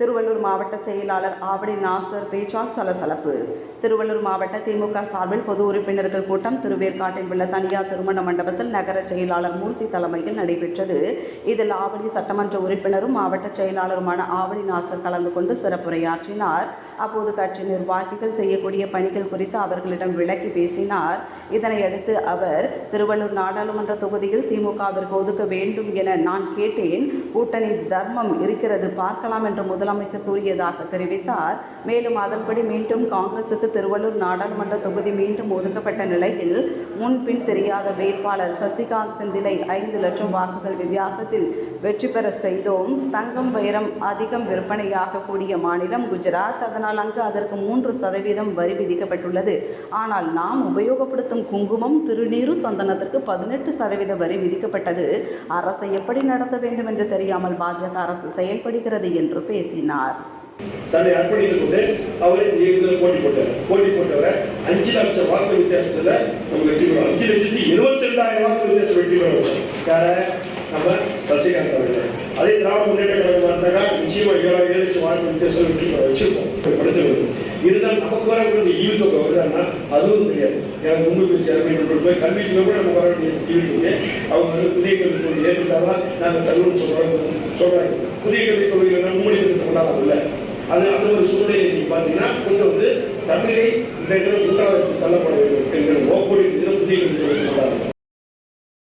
திருவள்ளூர் மாவட்ட செயலாளர் ஆவடி நாசர் பேச்சால் சலசலப்பு. திருவள்ளூர் மாவட்ட திமுக சார்பில் பொது உறுப்பினர்கள் கூட்டம் திருவேற்காட்டில் உள்ள தனியார் திருமண மண்டபத்தில் நகர செயலாளர் மூர்த்தி தலைமையில் நடைபெற்றது. இதில் ஆவடி சட்டமன்ற உறுப்பினரும் மாவட்ட செயலாளருமான ஆவடி நாசர் கலந்து கொண்டு சிறப்புரையாற்றினார். அப்போது கட்சி நிர்வாகிகள் செய்யக்கூடிய பணிகள் குறித்து அவர்களிடம் விளக்கி பேசினார். இதனையடுத்து அவர் திருவள்ளூர் நாடாளுமன்ற தொகுதியில் திமுகவிற்கு ஒதுக்க வேண்டும் என நான் கேட்டேன். கூட்டணி தர்மம் இருக்கிறது. பார்க்கலாம் என்று முதலமைச்சர் கூறியதாக தெரிவித்தார். மேலும் அதன்படி மீண்டும் காங்கிரசுக்கு திருவள்ளூர் நாடாளுமன்ற தொகுதி மீண்டும் ஒதுக்கப்பட்ட நிலையில் முன்பின் தெரியாத வேட்பாளர் சசிகாந்த் செந்திலை ஐந்து லட்சம் வாக்குகள் வித்தியாசத்தில் வெற்றி பெற செய்தோம். தங்கம் வைரம் அதிகம் விற்பனையாக கூடிய மாநிலம் குஜராத். அதனால் அங்கு அதற்கு மூன்று சதவீதம் வரி விதிக்கப்பட்டுள்ளது. ஆனால் நாம் உபயோகப்படுத்தும் குங்குமம் திருநீரு சந்தனத்திற்கு பதினெட்டு சதவீத வரி விதிக்கப்பட்டது. அரசை எப்படி நடத்த வேண்டும் என்று தெரியாமல் பாஜக அரசு செயல்படுகிறது என்று பேசினார். தன்னை அர்ப்பணித்துக் கொண்டு அவர் இந்த இயக்கத்தில் போட்டி போட்டார். போட்டி போட்டவரை அஞ்சு லட்சம் வாக்கு வித்தியாசத்துல நம்ம வெற்றி பெறுவோம் அஞ்சு லட்சத்தி இருபத்தி ரெண்டாயிரம் வாக்கு வித்தியாசம் வெற்றி பெறுவோம் யார? நம்ம சசிகாந்த் அவர்கள். அதே திராவிட முன்னேற்ற கழகம் இருந்தாக்கா நிச்சயமா ஏழாயிரம் ஏழு லட்சம் வாக்கு வித்தியாசம் வெற்றி பெற வச்சிருப்போம். படுத்த இருந்தாலும் இருந்தால் நமக்கு வரக்கூடிய ஈவுத்தொகை வருதான்னா அதுவும் கிடையாது. எனக்கு உங்களுக்கு போய் போய் கல்விக்கு கூட நம்ம வர வேண்டிய ஈவுத்தொகை அவங்க வந்து புதிய கல்விக் கொள்கை ஏற்பட்டாதான் நாங்கள் தருவோம்னு சொல்றாங்க. சொல்றாங்க. புதிய கல்விக் கொள்கைகள் மும்மொழி கொண்டாடல அது அந்த ஒரு சூழ்நிலை நீங்கள் பார்த்தீங்கன்னா கொண்டு வந்து தமிழை இந்த மூன்றாவது தள்ளப்பட வேண்டும்